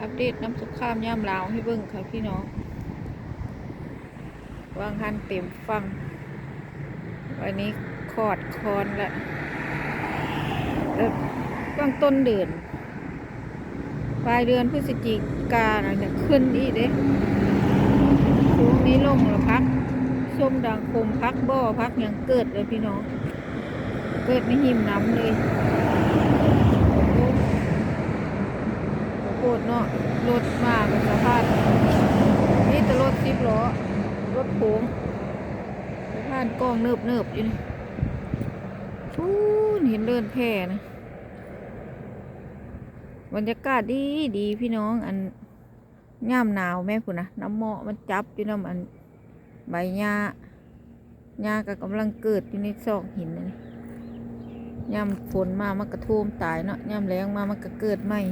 อัปเดตน้ำสุขข้ามย่ามลาวให้เบิ่งค่ะพี่น้องวางหันเต็มฟัง วันนี้คอดคอนละเอ่อวางต้นเดือนปลายเดือนพฤศจิกาน่ะจะขึ้นอีกเด้ช่วงนี้ลงแล้วพักส้มดังคมพักบ่อพักย่างเกิดเลยพี่น้อง เกิดในหิมน้ำเลย โอ้โหโคตรเนาะรถมากสภาพนี่แต่รถสิบล้อรถโค้งสะพานกล้องเนิบเนิบอยู่นี่ทูนเห็นเดินแพร่นะบรรยากาศดีดีพี่น้องอันย่ามหนาวแม่พุ่นะน้ำหมอกมันจับอยู่น้ำอันใบหญ้าหญ้าก็กำลังเกิดอยู่ในซอกหินนะนี่ย่ามฝนมามันกระท่วมตายเนาะย่ามแรงมามันก็เกิดใหม่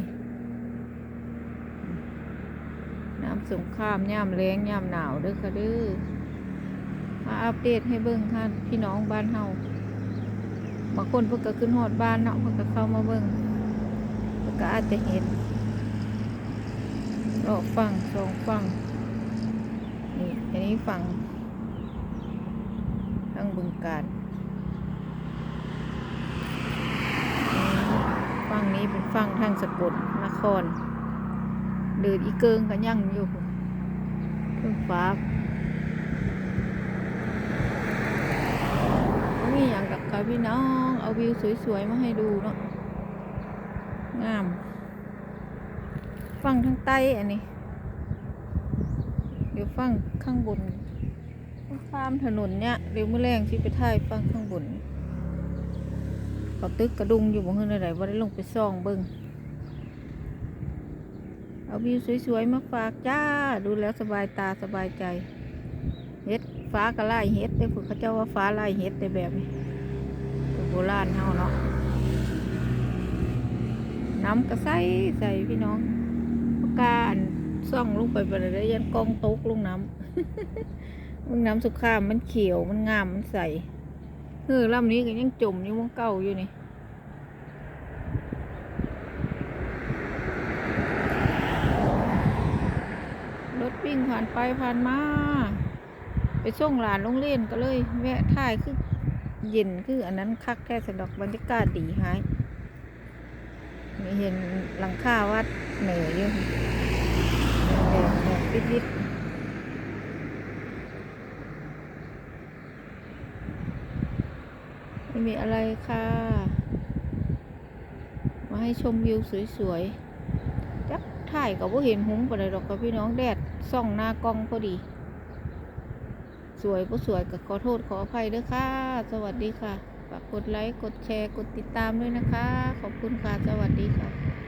น้ำ สงครามย่ามแรงย่ามหนาวเด้อค่ะเด้อมาอัปเดตให้เบิ่งค่ะพี่น้องบ้านเฮาบางคนเพิ่นก็ขึ้นฮอดบ้านเนาะเพิ่นก็เข้ามาเบิ่งมันก็อาจจะเห็นรอบฝั่งสองฝั่งนี่อันนี้ฝั่งทางบึงการฝั่งนี้เป็นฝั่งทางสกลนคร เดินอีเกิงก็ยั่งอยู่เครื่องฟ้ามีอย่างกับค่ะพี่น้อง เอาวิวสวย ๆ มาให้ดูเนาะงามฟังทางใต้อันนี้ เดี๋ยวฟังข้างบนข้ามถนนเนี่ยเดี๋ยวมื่อแรงที่ไปถ่ายฟังข้างบนเขาตึกกระดุงอยู่บนเฮือนอะไรว่าได้ลงไปซ่องเบิ้ง เอาวิวสวยๆมาฝากจ้า ดูแล้วสบายตาสบายใจ เฮ็ดฟ้ากระไล่เฮ็ดได้พวกเขาเจ้าว่าฟ้าไล่เฮ็ดได้แบบนี้โบราณเฮาเนาะน้ำก็ใสใส่พี่น้องปากกาอันซ่องลงไปไปเลยยันกองตกลงน้ำมึงน้ำสุขามมันเขียวมันงามมันใสเฮ้อลำนี้ก็ยังจมอยู่วงเก่าอยู่นี่รถวิ่ง ผ่านไปผ่านมา ไปส่งหลานโรงเรียนก็เลยแวะถ่ายคือเย็นคืออันนั้นคักแค่สะดอกบรรยากาศดีหายมีเห็นหลังคาวัดเหนืออยู่แดดแดดปิดปิดไม่มีอะไรค่ะ มาให้ชมวิวสวยๆ ถ่ายกับว่าเห็นหงส์ปะเลยดอกกับพี่น้องแดดส่องหน้ากล้องพอดี สวยก็สวยกับขอโทษขออภัยด้วยค่ะ สวัสดีค่ะฝากกดไลค์กดแชร์กดติดตามด้วยนะคะ ขอบคุณค่ะ สวัสดีค่ะ